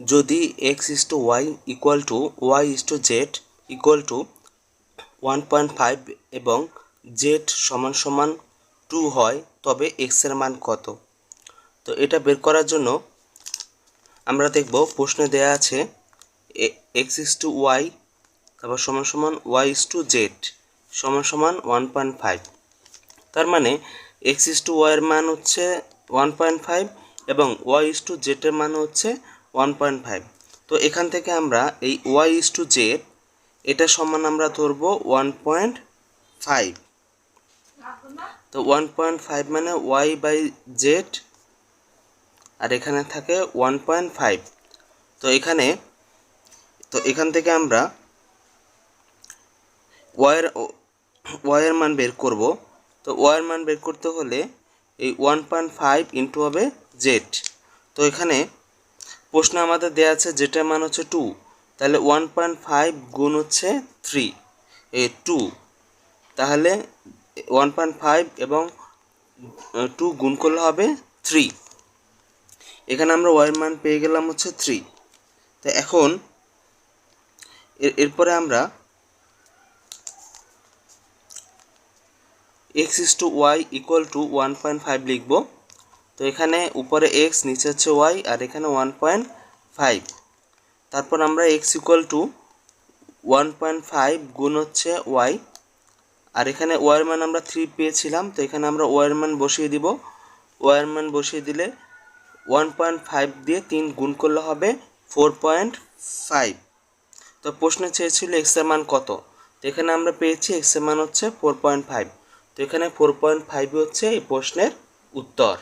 যদি x is to y equal to y is to z equal to one point five এবং Z সমান সমান two হয়, তবে এক্সের মান কত? তো এটা বের করার জন্য আমরা দেখব, প্রশ্নে দেয়া আছে এক্স ইস টু ওয়াই তারপর সমান সমান ওয়াই ইস টু জেড সমান সমান ওয়ান পয়েন্ট ফাইভ তার মানে এক্স ইস টু ওয়াইয়ের মান হচ্ছে ওয়ান পয়েন্ট ফাইভ এবং ওয়াই ইস টু জেডের মান হচ্ছে ওয়ান পয়েন্ট ফাইভ তো এখান থেকে আমরা এই ওয়াই ইস টু জেড এটা সমান আমরা ধরবো ওয়ান পয়েন্ট ফাইভ তো ওয়ান পয়েন্ট ফাইভ মানে ওয়াই বাই জেড আর এখানে থাকে ওয়ান পয়েন্ট ফাইভ তো এখানে, তো এখান থেকে আমরা ওয়াইয়ের ওয়াইয়ের মান বের করব। তো ওয়াইয়ের মান বের করতে হলে এই ওয়ান পয়েন্ট ফাইভ ইন্টু হবে জেড তো এখানে প্রশ্ন আমাদের দেওয়া আছে, যেটার মান হচ্ছে টু তাহলে ওয়ান পয়েন্ট ফাইভ গুণ হচ্ছে থ্রি এই টু তাহলে ওয়ান পয়েন্ট ফাইভ এবং টু গুণ করলে হবে থ্রি এখানে আমরা ওয়াইয়ের মান পেয়ে গেলাম হচ্ছে থ্রি তো এখন, এর, এরপরে আমরা x is to y equal to one point five লিখব। তো এখানে উপরে এক্স নিচে হচ্ছে ওয়াই আর এখানে ওয়ান পয়েন্ট ফাইভ তারপর আমরা x equal to one point five গুণ হচ্ছে ওয়াই আর এখানে ওয়ার মান আমরা থ্রি পেয়েছিলাম, তো এখানে আমরা ওয়ার বসিয়ে দিব। ওয়ার মান বসিয়ে দিলে ওয়ান পয়েন্ট ফাইভ দিয়ে তিন গুণ করলে হবে ফোর পয়েন্ট ফাইভ তো প্রশ্নে চেয়েছিল এক্সের মান কত? তো এখানে আমরা পেয়েছি এক্সের মান হচ্ছে ফোর পয়েন্ট ফাইভ তো এখানে ফোর পয়েন্ট ফাইভ হচ্ছে এই প্রশ্নের উত্তর।